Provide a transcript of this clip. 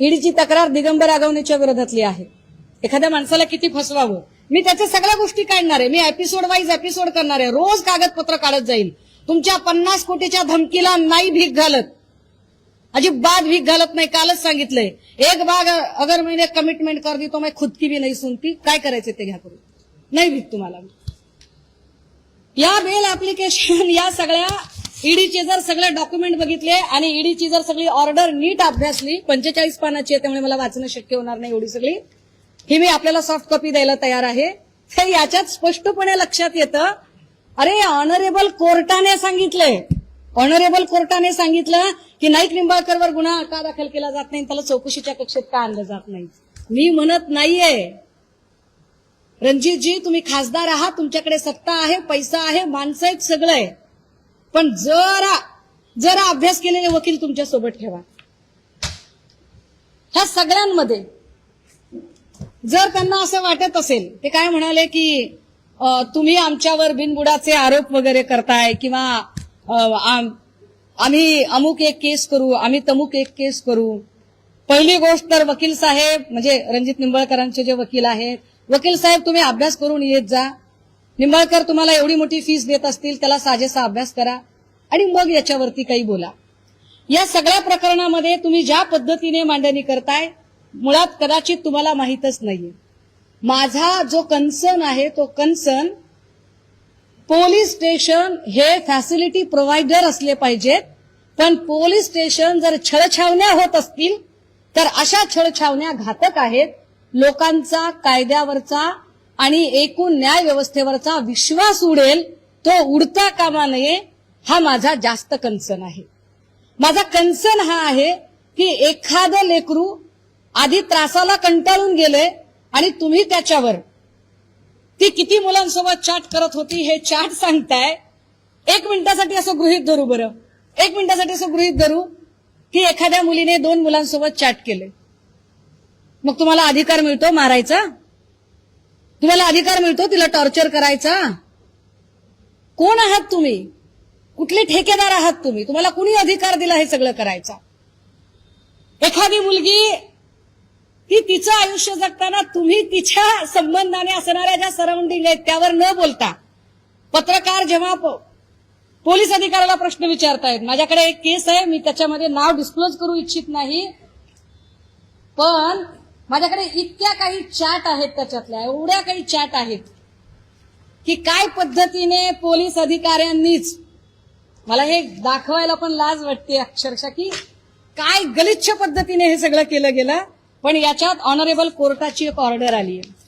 ईडीची तक्रार दिगंबर आगवणीच्या विरोधातली आहे. एखाद्या माणसाला किती फसवावं? मी त्याच्या सगळ्या गोष्टी काढणार आहे. मी एपिसोड वाईज एपिसोड करणार आहे. रोज कागदपत्र काढत जाईल तुमच्या पन्नास कोटीच्या धमकीला नाही भीक घालत. अजिबात भीक घालत नाही. कालच सांगितलंय. एक बाग अगर मैंने कमिटमेंट कर दी तो मैं खुद की भी नाही सुनती. काय करायचं ते घ्या करून नाही भीक तुम्हाला. या बेल ऍप्लिकेशन या सगळ्या ईडीचे जर सगळे डॉक्युमेंट बघितले आणि ईडीची जर सगळी ऑर्डर नीट अभ्यासली पंचेचाळीस पानाची आहे त्यामुळे मला वाचणं शक्य होणार नाही एवढी सगळी. ही मी आपल्याला सॉफ्ट कॉपी द्यायला तयार आहे. हे याच्यात स्पष्टपणे लक्षात येतं. अरे ऑनरेबल कोर्टाने सांगितलंय. ऑनरेबल कोर्टाने सांगितलं की नाईक निंबाळकरवर गुन्हा का दाखल केला जात नाही त्याला चौकशीच्या कक्षेत का आणलं जात नाही? मी म्हणत नाहीये. रणजितजी तुम्ही खासदार आहात तुमच्याकडे सत्ता आहे पैसा आहे माणसं आहेत सगळं. आहे पण जरा जरा अभ्यास केलेले वकील तुमच्यासोबत ठेवा. ह्या सगळ्यांमध्ये जर त्यांना असं वाटत असेल ते काय म्हणाले की तुम्ही आमच्यावर बिनबुडाचे आरोप वगैरे करताय किंवा आम्ही अमुक एक केस करू आम्ही तमुक एक केस करू. पहिली गोष्ट तर वकील साहेब म्हणजे रणजित निंबळकरांचे जे वकील आहेत वकील साहेब तुम्ही अभ्यास करून येत जा. निंबाळकर तुम्हाला एवढी मोठी फीस देत असतील त्याला साजेसा अभ्यास करा आणि मग याच्यावरती काही बोला. या सगळ्या प्रकरणामध्ये तुम्ही ज्या पद्धतीने मांडणी करताय मुळात कदाचित तुम्हाला माहीतच नाहीये. माझा जो कन्सर्न आहे तो कन्सर्न पोलीस स्टेशन हे फॅसिलिटी प्रोव्हायडर असले पाहिजेत पण पोलीस स्टेशन जर छळछावण्या होत असतील तर अशा छळछावण्या घातक आहेत लोकांचा कायद्यावरचा आणि एकूण न्याय व्यवस्थेवरचा विश्वास उडेल तो उडता कामा नये हा माझा जास्त कन्सर्न आहे. माझा कन्सर्न हा आहे की एखादं लेकरू आधी त्रासाला कंटाळून गेले आणि तुम्ही त्याच्यावर. ती किती मुलांसोबत चॅट करत होती हे चॅट सांगताय. एक मिनिटासाठी असं गृहित धरू बरं. एक मिनिटासाठी असं गृहित धरू की एखाद्या मुलीने दोन मुलांसोबत चॅट केले मग तुम्हाला अधिकार मिळतो मारायचा? तुम्हाला अधिकार मिळतो तिला टॉर्चर करायचा. कोण आहात तुम्ही? कुठले ठेकेदार आहात तुम्ही? तुम्हाला कुणी अधिकार दिला हे सगळं करायचा? एखादी मुलगी ती तिचं आयुष्य जगताना तुम्ही तिच्या संबंधाने असणाऱ्या ज्या सराउंडिंग आहेत त्यावर न बोलता पत्रकार जेव्हा पोलीस अधिकाऱ्याला प्रश्न विचारतायत माझ्याकडे एक केस आहे मी त्याच्यामध्ये नाव डिस्क्लोज करू इच्छित नाही पण माझ्याकडे इतक्या काही चॅट आहेत त्याच्यातल्या एवढ्या काही चॅट आहेत की काय पद्धतीने पोलीस अधिकाऱ्यांनीच मला हे दाखवायला पण लाज वाटते अक्षरशः की काय गलिच्छ पद्धतीने हे सगळं केलं गेलं पण याच्यात ऑनरेबल कोर्टाची एक ऑर्डर आली आहे